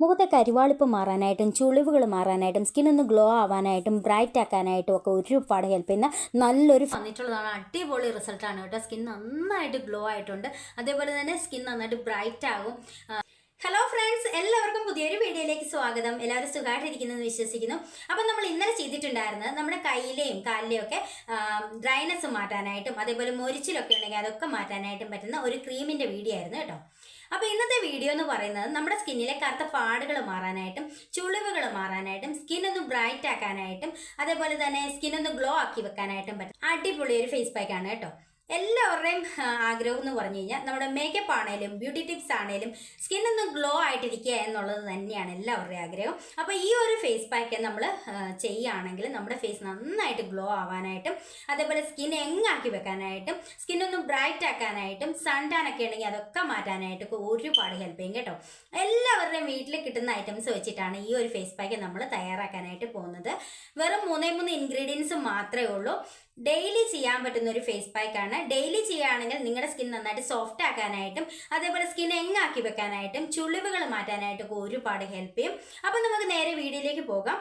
മുഖത്തെ കരിവാളിപ്പ് മാറാനായിട്ടും ചുളിവുകൾ മാറാനായിട്ടും സ്കിൻ ഒന്ന് ഗ്ലോ ആവാനായിട്ടും ബ്രൈറ്റ് ആക്കാനായിട്ടും ഒക്കെ ഒരുപാട് ഹെൽപ്പ് ചെയ്യുന്ന നല്ലൊരു വന്നിട്ടുള്ളതാണ്. അടിപൊളി റിസൾട്ടാണ് കേട്ടോ. സ്കിൻ നന്നായിട്ട് ഗ്ലോ ആയിട്ടുണ്ട്. അതേപോലെ തന്നെ സ്കിൻ നന്നായിട്ട് ബ്രൈറ്റ് ആകും ഹലോ ഫ്രണ്ട്സ് എല്ലാവർക്കും പുതിയൊരു വീഡിയോയിലേക്ക് സ്വാഗതം. എല്ലാവരും സുഖമായിട്ടിരിക്കുന്നെന്ന് വിശ്വസിക്കുന്നു. അപ്പം നമ്മൾ ഇന്നലെ ചെയ്തിട്ടുണ്ടായിരുന്നത് നമ്മുടെ കയ്യിലെയും കാലിലെയും ഒക്കെ ഡ്രൈനസ് മാറ്റാനായിട്ടും അതേപോലെ മൊരിച്ചിലൊക്കെ ഉണ്ടെങ്കിൽ അതൊക്കെ മാറ്റാനായിട്ടും പറ്റുന്ന ഒരു ക്രീമിന്റെ വീഡിയോ ആയിരുന്നു കേട്ടോ. അപ്പോൾ ഇന്നത്തെ വീഡിയോ എന്ന് പറയുന്നത് നമ്മുടെ സ്കിന്നിലെ കറുത്ത പാടുകൾ മാറാനായിട്ടും ചുളിവുകൾ മാറാനായിട്ടും സ്കിൻ ഒന്ന് ബ്രൈറ്റ് ആക്കാനായിട്ടും അതേപോലെ തന്നെ സ്കിൻ ഒന്ന് ഗ്ലോ ആക്കി വെക്കാനായിട്ടും പറ്റും. അടിപൊളി ഒരു ഫേസ് പാക്ക് ആണ് കേട്ടോ. എല്ലാവരുടെയും ആഗ്രഹം എന്ന് പറഞ്ഞു കഴിഞ്ഞാൽ നമ്മുടെ മേക്കപ്പ് ആണേലും ബ്യൂട്ടി ടിപ്സ് ആണേലും സ്കിൻ ഒന്ന് ഗ്ലോ ആയിട്ടിരിക്കുക എന്നുള്ളത് തന്നെയാണ് എല്ലാവരുടെയും ആഗ്രഹം. അപ്പോൾ ഈ ഒരു ഫേസ് പാക്ക് നമ്മൾ ചെയ്യുകയാണെങ്കിൽ നമ്മുടെ ഫേസ് നന്നായിട്ട് ഗ്ലോ ആവാനായിട്ടും അതേപോലെ സ്കിൻ എങ്ങാക്കി വെക്കാനായിട്ടും സ്കിൻ ഒന്ന് ബ്രൈറ്റ് ആക്കാനായിട്ടും സൺ ടാൻ ഒക്കെ ഉണ്ടെങ്കിൽ അതൊക്കെ മാറ്റാനായിട്ട് ഒരുപാട് ഹെൽപ്പ് ചെയ്യും കേട്ടോ. എല്ലാവരുടെയും വീട്ടിൽ കിട്ടുന്ന ഐറ്റംസ് വെച്ചിട്ടാണ് ഈ ഒരു ഫേസ് പാക്ക് നമ്മൾ തയ്യാറാക്കാനായിട്ട് പോകുന്നത്. വെറും മൂന്നേ മൂന്ന് ഇൻഗ്രീഡിയൻസ് മാത്രമേ ഉള്ളൂ. ഡെയിലി ചെയ്യാൻ പറ്റുന്ന ഒരു ഫേസ് പാക്ക് ആണ് ഡെയിലി ചെയ്യുകയാണെങ്കിൽ നിങ്ങളുടെ സ്കിൻ നന്നായിട്ട് സോഫ്റ്റ് ആക്കാനായിട്ടും അതേപോലെ സ്കിൻ എങ്ങാക്കി വെക്കാനായിട്ടും ചുളിവുകൾ മാറ്റാനായിട്ടും ഒക്കെ ഒരുപാട് ഹെൽപ്പ് ചെയ്യും. അപ്പം നമുക്ക് നേരെ വീഡിയോയിലേക്ക് പോകാം.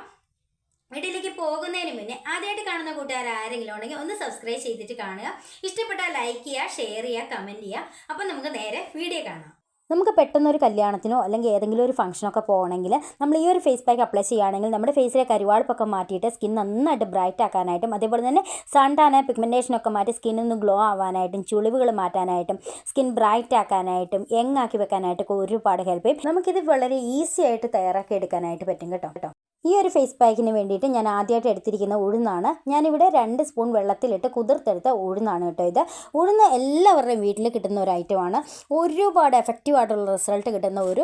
വീഡിയോയിലേക്ക് പോകുന്നതിന് മുന്നേ ആദ്യമായിട്ട് കാണുന്ന കൂട്ടുകാർ ആരെങ്കിലും ഉണ്ടെങ്കിൽ ഒന്ന് സബ്സ്ക്രൈബ് ചെയ്തിട്ട് കാണുക. ഇഷ്ടപ്പെട്ടാൽ ലൈക്ക് ചെയ്യുക ഷെയർ ചെയ്യുക കമന്റ് ചെയ്യുക. അപ്പം നമുക്ക് നേരെ വീഡിയോ കാണാം. നമുക്ക് പെട്ടെന്ന് ഒരു കല്യാണത്തിനോ അല്ലെങ്കിൽ ഏതെങ്കിലും ഒരു ഫംഗ്ഷനൊക്കെ പോകണമെങ്കിൽ നമ്മൾ ഈ ഒരു ഫേസ് പാക്ക് അപ്ലൈ ചെയ്യുകയാണെങ്കിൽ നമ്മുടെ ഫേസിലെ കരിവാളിപ്പൊക്കെ മാറ്റിയിട്ട് സ്കിൻ നന്നായിട്ട് ബ്രൈറ്റ് ആക്കാനായിട്ടും അതേപോലെ തന്നെ സൺടാന പിഗ്മെന്റേഷനൊക്കെ മാറ്റി സ്കിന്നിൽ നിന്ന് ഗ്ലോ ആവാനായിട്ടും ചുളിവുകൾ മാറ്റാനായിട്ടും സ്കിൻ ബ്രൈറ്റ് ആക്കാനായിട്ടും യങ് ആക്കി വെക്കാനായിട്ടൊക്കെ ഒരുപാട് ഹെൽപ്പ് ചെയ്യും. നമുക്കിത് വളരെ ഈസി ആയിട്ട് തയ്യാറാക്കി എടുക്കാനായിട്ട് പറ്റും കേട്ടോ കേട്ടോ. ഈ ഒരു ഫേസ് പാക്കിന് വേണ്ടിയിട്ട് ഞാൻ ആദ്യമായിട്ട് എടുത്തിരിക്കുന്ന ഉഴുന്നാണ്. ഞാനിവിടെ രണ്ട് സ്പൂൺ വെള്ളത്തിലിട്ട് കുതിർത്തെടുത്ത ഉഴുന്നാണ് കേട്ടോ ഇത്. ഉഴുന്ന് എല്ലാവരുടെയും വീട്ടിൽ കിട്ടുന്ന ഒരു ഐറ്റമാണ് ഒരുപാട് എഫക്റ്റീവ് ആയിട്ടുള്ള റിസൾട്ട് കിട്ടുന്ന ഒരു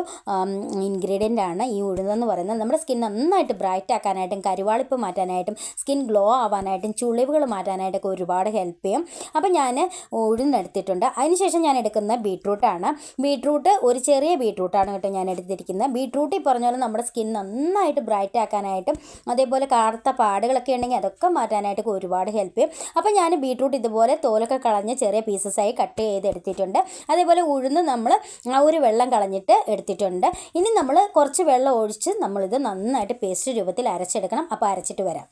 ഇൻഗ്രീഡിയന്റ് ആണ് ഈ ഉഴുന്നെന്ന് പറയുന്നത്. നമ്മുടെ സ്കിൻ നന്നായിട്ട് ബ്രൈറ്റ് ആക്കാനായിട്ടും കരുവാളിപ്പ് മാറ്റാനായിട്ടും സ്കിൻ ഗ്ലോ ആവാനായിട്ടും ചുളിവുകൾ മാറ്റാനായിട്ടൊക്കെ ഒരുപാട് ഹെൽപ്പ് ചെയ്യും. അപ്പോൾ ഞാൻ ഉഴുന്ന് എടുത്തിട്ടുണ്ട്. അതിനുശേഷം ഞാൻ എടുക്കുന്ന ബീട്രൂട്ടാണ് ബീട്രൂട്ട് ഒരു ചെറിയ ബീട്രൂട്ടാണ് കേട്ടോ ഞാൻ എടുത്തിരിക്കുന്നത്. ബീട്രൂട്ട് ഈ പറഞ്ഞ പോലെ നമ്മുടെ സ്കിൻ നന്നായിട്ട് ബ്രൈറ്റ് ആക്കാനായിട്ടും അതേപോലെ കറുത്ത പാടുകളൊക്കെ ഉണ്ടെങ്കിൽ അതൊക്കെ മാറ്റാനായിട്ടൊക്കെ ഒരുപാട് ഹെൽപ്പ് ചെയ്യും. അപ്പോൾ ഞാൻ ബീട്രൂട്ട് ഇതുപോലെ തോലൊക്കെ കളഞ്ഞ് ചെറിയ പീസസായി കട്ട് ചെയ്ത് എടുത്തിട്ടുണ്ട്. അതേപോലെ ഉഴുന്ന് നമ്മൾ ആ ഒരു വെള്ളം കളഞ്ഞിട്ട് എടുത്തിട്ടുണ്ട്. ഇനി നമ്മൾ കുറച്ച് വെള്ളം ഒഴിച്ച് നമ്മളിത് നന്നായിട്ട് പേസ്റ്റ് രൂപത്തിൽ അരച്ചെടുക്കണം. അപ്പോൾ അരച്ചിട്ട് വരാം.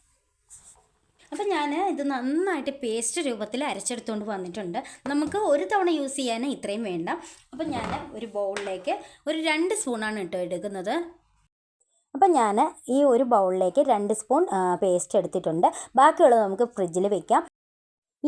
അപ്പം ഞാൻ ഇത് നന്നായിട്ട് പേസ്റ്റ് രൂപത്തിൽ അരച്ചെടുത്തുകൊണ്ട് വന്നിട്ടുണ്ട്. നമുക്ക് ഒരു തവണ യൂസ് ചെയ്യാൻ ഇത്രയും വേണ്ട. അപ്പം ഞാൻ ഒരു ബൗളിലേക്ക് ഒരു രണ്ട് സ്പൂണാണ് കേട്ടോ എടുക്കുന്നത്. അപ്പം ഞാൻ ഈ ഒരു ബൗളിലേക്ക് രണ്ട് സ്പൂൺ പേസ്റ്റ് എടുത്തിട്ടുണ്ട്. ബാക്കിയുള്ളത് നമുക്ക് ഫ്രിഡ്ജിൽ വെക്കാം.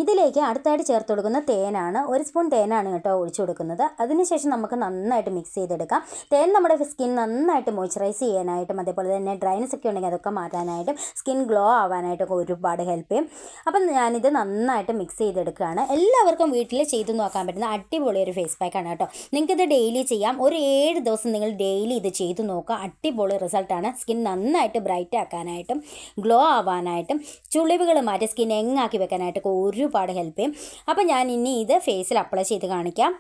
ഇതിലേക്ക് അടുത്തായിട്ട് ചേർത്ത് കൊടുക്കുന്ന തേനാണ്. ഒരു സ്പൂൺ തേനാണ് കേട്ടോ ഒഴിച്ചു കൊടുക്കുന്നത്. അതിനുശേഷം നമുക്ക് നന്നായിട്ട് മിക്സ് ചെയ്തെടുക്കാം. തേൻ നമ്മുടെ സ്കിൻ നന്നായിട്ട് മോയ്സ്ചറൈസ് ചെയ്യാനായിട്ടും അതേപോലെ തന്നെ ഡ്രൈനസ് ഒക്കെ ഉണ്ടെങ്കിൽ അതൊക്കെ മാറ്റാനായിട്ടും സ്കിൻ ഗ്ലോ ആവാനായിട്ടൊക്കെ ഒരുപാട് ഹെൽപ്പ് ചെയ്യും. അപ്പം ഞാനിത് നന്നായിട്ട് മിക്സ് ചെയ്തെടുക്കുകയാണ്. എല്ലാവർക്കും വീട്ടിൽ ചെയ്ത് നോക്കാൻ പറ്റുന്ന അടിപൊളി ഒരു ഫേസ് പാക്കാണ് കേട്ടോ. നിങ്ങൾക്കിത് ഡെയിലി ചെയ്യാം. ഒരു ഏഴ് ദിവസം നിങ്ങൾ ഡെയിലി ഇത് ചെയ്ത് നോക്കുക. അടിപൊളി റിസൾട്ടാണ് സ്കിൻ നന്നായിട്ട് ബ്രൈറ്റ് ആക്കാനായിട്ടും ഗ്ലോ ആവാനായിട്ടും ചുളിവുകൾ മാറ്റി സ്കിൻ എങ്ങാക്കി വെക്കാനായിട്ടൊക്കെ ഒരുപാട് ഹെൽപ്പ് ചെയ്യും. അപ്പോൾ ഞാൻ ഇനി ഇത് ഫേസിൽ അപ്ലൈ ചെയ്ത് കാണിക്കാം.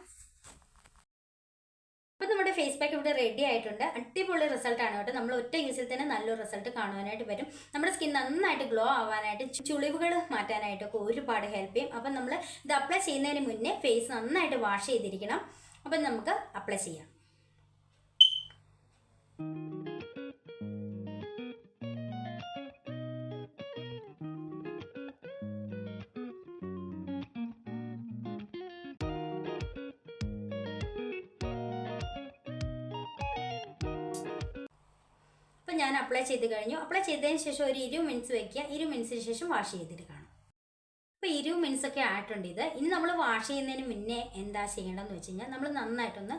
അപ്പോൾ നമ്മുടെ ഫേസ് പാക്ക് ഇവിടെ റെഡി ആയിട്ടുണ്ട്. അടിപൊളി റിസൾട്ടാണ് കേട്ടോ. നമ്മൾ ഒറ്റ യൂസിൽ തന്നെ നല്ലൊരു റിസൾട്ട് കാണുവാനായിട്ട് വരും നമ്മുടെ സ്കിൻ നന്നായിട്ട് ഗ്ലോ ആവാനായിട്ട് ചുളിവുകൾ മാറ്റാനായിട്ടൊക്കെ ഒരുപാട് ഹെൽപ്പ് ചെയ്യും. അപ്പം നമ്മൾ ഇത് അപ്ലൈ ചെയ്യുന്നതിന് മുന്നേ ഫേസ് നന്നായിട്ട് വാഷ് ചെയ്തിരിക്കണം. അപ്പം നമുക്ക് അപ്ലൈ ചെയ്യാം. ഞാൻ അപ്ലൈ ചെയ്ത് കഴിഞ്ഞു. അപ്ലൈ ചെയ്തതിന് ശേഷം ഒരു ഇരുപത് മിനിറ്റ്സ് വെക്കുക. ഇരുപത് മിനിറ്റ്സിന് ശേഷം വാഷ് ചെയ്തിട്ട് കാണാം. അപ്പോൾ ഇരുപത് മിനിറ്റ്സ് ഒക്കെ ആയിട്ടുണ്ട് ഇത്. ഇനി നമ്മൾ വാഷ് ചെയ്യുന്നതിന് മുന്നേ എന്താ ചെയ്യേണ്ടതെന്ന് വെച്ച് കഴിഞ്ഞാൽ നമ്മൾ നന്നായിട്ടൊന്ന്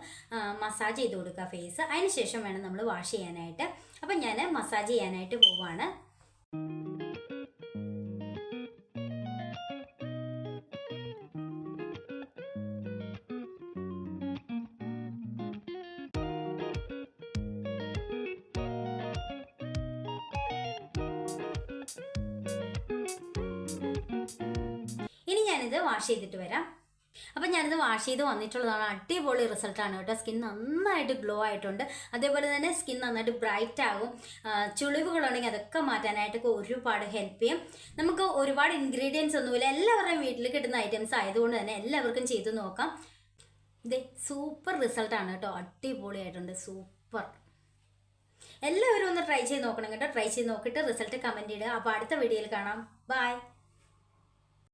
മസാജ് ചെയ്ത് കൊടുക്കുക ഫേസ് അതിന് ശേഷം വേണം നമ്മൾ വാഷ് ചെയ്യാനായിട്ട്. അപ്പം ഞാൻ മസാജ് ചെയ്യാനായിട്ട് പോവാണ്. ഞാനിത് വാഷ് ചെയ്തിട്ട് വരാം. അപ്പം ഞാനിത് വാഷ് ചെയ്ത് വന്നിട്ടുള്ളതാണ്. അടിപൊളി റിസൾട്ടാണ് കേട്ടോ. സ്കിൻ നന്നായിട്ട് ഗ്ലോ ആയിട്ടുണ്ട്. അതേപോലെ തന്നെ സ്കിൻ നന്നായിട്ട് ബ്രൈറ്റ് ആകും. ചുളിവുകളുണ്ടെങ്കിൽ അതൊക്കെ മാറ്റാനായിട്ടൊക്കെ ഒരുപാട് ഹെൽപ്പ് ചെയ്യും. നമുക്ക് ഒരുപാട് ഇൻഗ്രീഡിയൻസ് ഒന്നുമില്ല. എല്ലാവരുടെയും വീട്ടിൽ കിട്ടുന്ന ഐറ്റംസ് ആയതുകൊണ്ട് തന്നെ എല്ലാവർക്കും ചെയ്തു നോക്കാം. ഇതേ സൂപ്പർ റിസൾട്ടാണ് കേട്ടോ. അടിപൊളിയായിട്ടുണ്ട്. സൂപ്പർ എല്ലാവരും ഒന്ന് ട്രൈ ചെയ്ത് നോക്കണം കേട്ടോ. ട്രൈ ചെയ്ത് നോക്കിയിട്ട് റിസൾട്ട് കമന്റ് ഇടുക. അപ്പോൾ അടുത്ത വീഡിയോയിൽ കാണാം. ബൈ